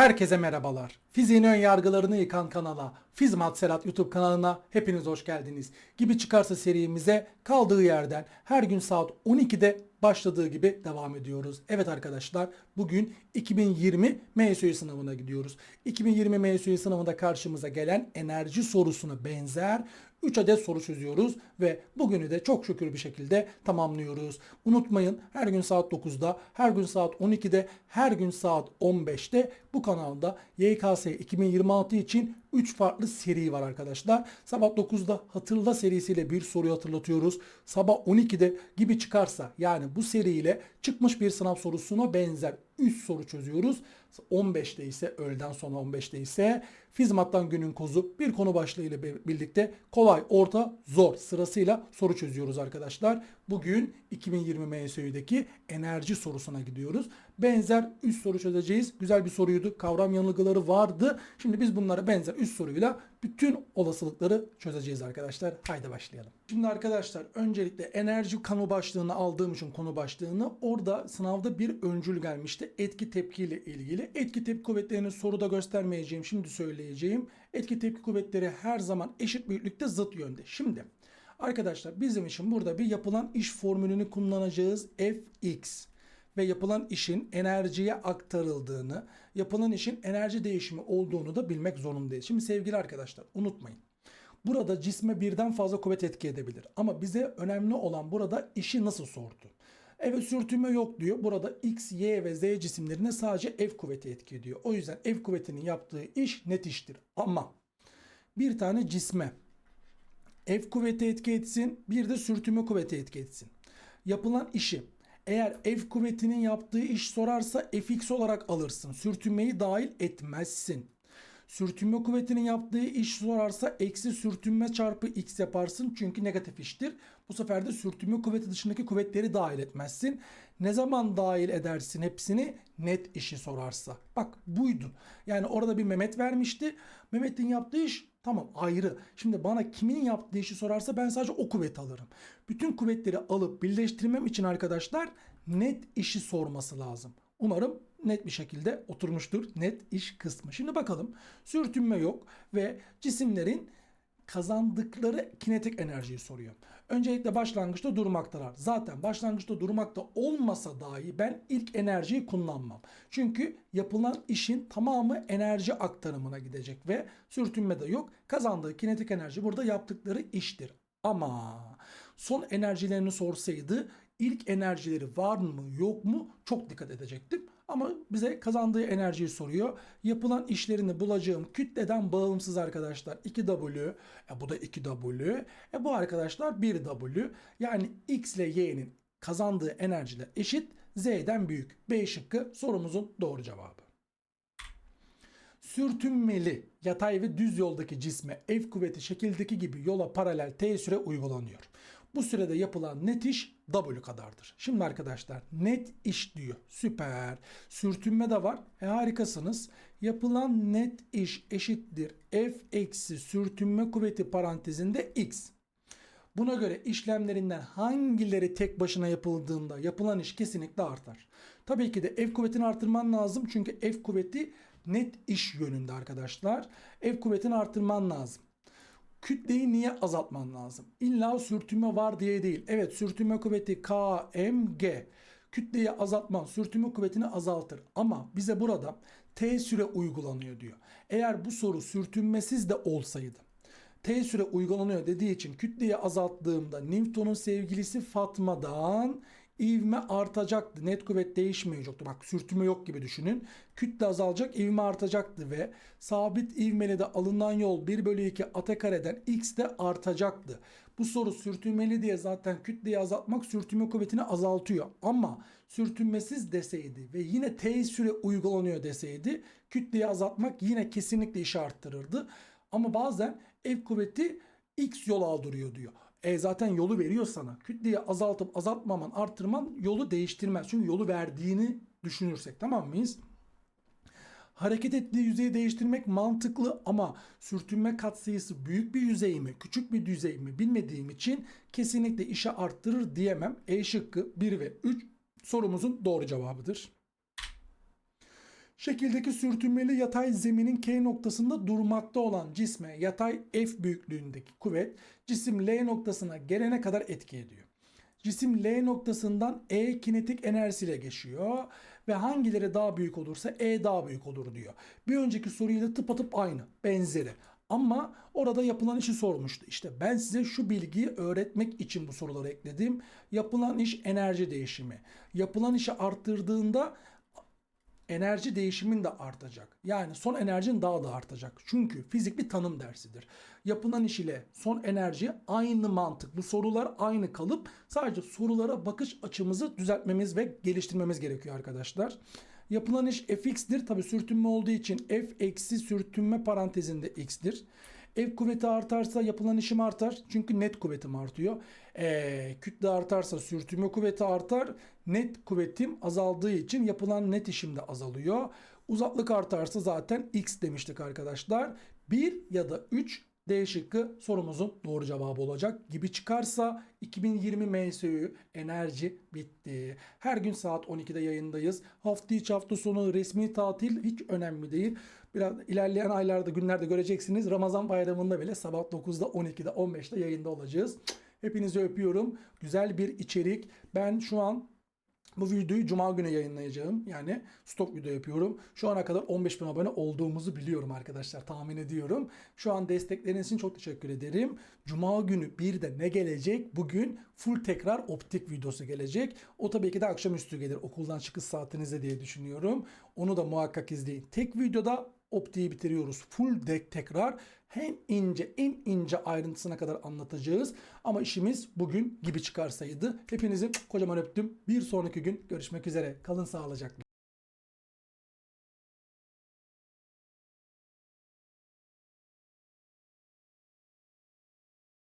Herkese merhabalar. Fiziğin ön yargılarını yıkan kanala, Fizmat Serhat YouTube kanalına hepiniz hoş geldiniz. Gibi çıkarsa serimize kaldığı yerden her gün saat 12'de başladığı gibi devam ediyoruz. Evet arkadaşlar bugün 2020 MSÜ sınavına gidiyoruz. 2020 MSÜ sınavında karşımıza gelen enerji sorusuna benzer 3 adet soru çözüyoruz ve bugünü de çok şükür bir şekilde tamamlıyoruz. Unutmayın her gün saat 9'da, her gün saat 12'de, her gün saat 15'te bu kanalda YKS 2026 için 3 farklı seri var arkadaşlar. Sabah 9'da hatırla serisiyle bir soruyu hatırlatıyoruz. Sabah 12'de gibi çıkarsa yani bu seriyle çıkmış bir sınav sorusuna benzer 3 soru çözüyoruz. 15'te ise öğleden sonra 15'te ise Fizmat'tan günün kozu bir konu başlığı ile birlikte kolay, orta, zor sırasıyla soru çözüyoruz arkadaşlar. Bugün 2020 MSÜ'deki enerji sorusuna gidiyoruz. Benzer 3 soru çözeceğiz. Güzel bir soruydu. Kavram yanılgıları vardı. Şimdi biz bunlara benzer 3 soruyla bütün olasılıkları çözeceğiz arkadaşlar. Haydi başlayalım. Şimdi arkadaşlar öncelikle enerji konu başlığını aldığım için konu başlığını orada sınavda bir öncül gelmişti. Etki tepki ile ilgili. Etki tepki kuvvetlerini soruda göstermeyeceğim. Şimdi söyleyeceğim. Etki tepki kuvvetleri her zaman eşit büyüklükte zıt yönde. Şimdi arkadaşlar bizim için burada bir yapılan iş formülünü kullanacağız. Fx ve yapılan işin enerjiye aktarıldığını, yapılan işin enerji değişimi olduğunu da bilmek zorundayız. Şimdi sevgili arkadaşlar unutmayın. Burada cisme birden fazla kuvvet etki edebilir. Ama bize önemli olan burada işi nasıl sordu. Evet sürtünme yok diyor. Burada X, Y ve Z cisimlerine sadece F kuvveti etki ediyor. O yüzden F kuvvetinin yaptığı iş net iştir. Ama bir tane cisme F kuvveti etki etsin, bir de sürtünme kuvveti etki etsin. Yapılan işi eğer F kuvvetinin yaptığı iş sorarsa Fx olarak alırsın. Sürtünmeyi dahil etmezsin. Sürtünme kuvvetinin yaptığı iş sorarsa eksi sürtünme çarpı x yaparsın çünkü negatif iştir. Bu sefer de sürtünme kuvveti dışındaki kuvvetleri dahil etmezsin. Ne zaman dahil edersin hepsini? Net işi sorarsa. Bak buydu. Yani orada bir Mehmet vermişti. Mehmet'in yaptığı iş tamam ayrı. Şimdi bana kimin yaptığı işi sorarsa ben sadece o kuvveti alırım. Bütün kuvvetleri alıp birleştirmem için arkadaşlar net işi sorması lazım. Umarım net bir şekilde oturmuştur net iş kısmı. Şimdi bakalım sürtünme yok ve cisimlerin kazandıkları kinetik enerjiyi soruyor. Öncelikle başlangıçta durmaktalar. Zaten başlangıçta durmakta olmasa dahi ben ilk enerjiyi kullanmam. Çünkü yapılan işin tamamı enerji aktarımına gidecek ve sürtünme de yok. Kazandığı kinetik enerji burada yaptıkları iştir. Ama son enerjilerini sorsaydı ilk enerjileri var mı yok mu çok dikkat edecektim. Ama bize kazandığı enerjiyi soruyor. Yapılan işlerini bulacağım kütleden bağımsız arkadaşlar. 2W, e bu da 2W. E bu arkadaşlar 1W. Yani X ile Y'nin kazandığı enerjiler eşit. Z'den büyük. B şıkkı sorumuzun doğru cevabı. Sürtünmeli yatay ve düz yoldaki cisme F kuvveti şekildeki gibi yola paralel T süre uygulanıyor. Bu sürede yapılan net iş W kadardır. Şimdi arkadaşlar net iş diyor. Süper. Sürtünme de var. E harikasınız. Yapılan net iş eşittir. F eksi sürtünme kuvveti parantezinde X. Buna göre işlemlerinden hangileri tek başına yapıldığında yapılan iş kesinlikle artar. Tabii ki de F kuvvetini artırman lazım. Çünkü F kuvveti net iş yönünde arkadaşlar. F kuvvetini artırman lazım kütleyi niye azaltman lazım? İlla sürtünme var diye değil. Evet sürtünme kuvveti KMG. Kütleyi azaltman sürtünme kuvvetini azaltır. Ama bize burada T süre uygulanıyor diyor. Eğer bu soru sürtünmesiz de olsaydı T süre uygulanıyor dediği için kütleyi azalttığımda Newton'un sevgilisi Fatma'dan ivme artacaktı. Net kuvvet değişmeyecekti. Bak sürtünme yok gibi düşünün. Kütle azalacak, ivme artacaktı ve sabit ivmeli de alınan yol 1 bölü 2 ata kareden x de artacaktı. Bu soru sürtünmeli diye zaten kütleyi azaltmak sürtünme kuvvetini azaltıyor. Ama sürtünmesiz deseydi ve yine t süre uygulanıyor deseydi kütleyi azaltmak yine kesinlikle işi arttırırdı. Ama bazen F kuvveti x yol aldırıyor diyor. E zaten yolu veriyor sana. Kütleyi azaltıp azaltmaman, arttırman yolu değiştirmez. Çünkü yolu verdiğini düşünürsek tamam mıyız? Hareket ettiği yüzeyi değiştirmek mantıklı ama sürtünme katsayısı büyük bir yüzey mi, küçük bir yüzey mi bilmediğim için kesinlikle işe arttırır diyemem. E şıkkı 1 ve 3 sorumuzun doğru cevabıdır. Şekildeki sürtünmeli yatay zeminin K noktasında durmakta olan cisme yatay F büyüklüğündeki kuvvet cisim L noktasına gelene kadar etki ediyor. Cisim L noktasından E kinetik enerjisiyle geçiyor ve hangileri daha büyük olursa E daha büyük olur diyor. Bir önceki soruyla tıpatıp aynı, benzeri. Ama orada yapılan işi sormuştu. İşte ben size şu bilgiyi öğretmek için bu soruları ekledim. Yapılan iş enerji değişimi. Yapılan işi arttırdığında enerji değişimin de artacak. Yani son enerjin daha da artacak. Çünkü fizik bir tanım dersidir. Yapılan iş ile son enerji aynı mantık. Bu sorular aynı kalıp sadece sorulara bakış açımızı düzeltmemiz ve geliştirmemiz gerekiyor arkadaşlar. Yapılan iş fx'tir. Tabi sürtünme olduğu için f eksi sürtünme parantezinde x'tir. F kuvveti artarsa yapılan işim artar. Çünkü net kuvvetim artıyor. Ee, kütle artarsa sürtünme kuvveti artar. Net kuvvetim azaldığı için yapılan net işim de azalıyor. Uzaklık artarsa zaten x demiştik arkadaşlar. 1 ya da 3 D şıkkı sorumuzun doğru cevabı olacak gibi çıkarsa 2020 MSÜ enerji bitti. Her gün saat 12'de yayındayız. Hafta içi hafta sonu resmi tatil hiç önemli değil. Biraz ilerleyen aylarda günlerde göreceksiniz. Ramazan bayramında bile sabah 9'da 12'de 15'te yayında olacağız. Hepinizi öpüyorum. Güzel bir içerik. Ben şu an bu videoyu cuma günü yayınlayacağım. Yani stok video yapıyorum. Şu ana kadar 15 bin abone olduğumuzu biliyorum arkadaşlar. Tahmin ediyorum. Şu an destekleriniz için çok teşekkür ederim. Cuma günü bir de ne gelecek? Bugün full tekrar optik videosu gelecek. O tabii ki de akşamüstü gelir. Okuldan çıkış saatinizde diye düşünüyorum. Onu da muhakkak izleyin. Tek videoda optiği bitiriyoruz. Full deck tekrar en ince en ince ayrıntısına kadar anlatacağız. Ama işimiz bugün gibi çıkarsaydı. Hepinizi kocaman öptüm. Bir sonraki gün görüşmek üzere. Kalın sağlıcakla.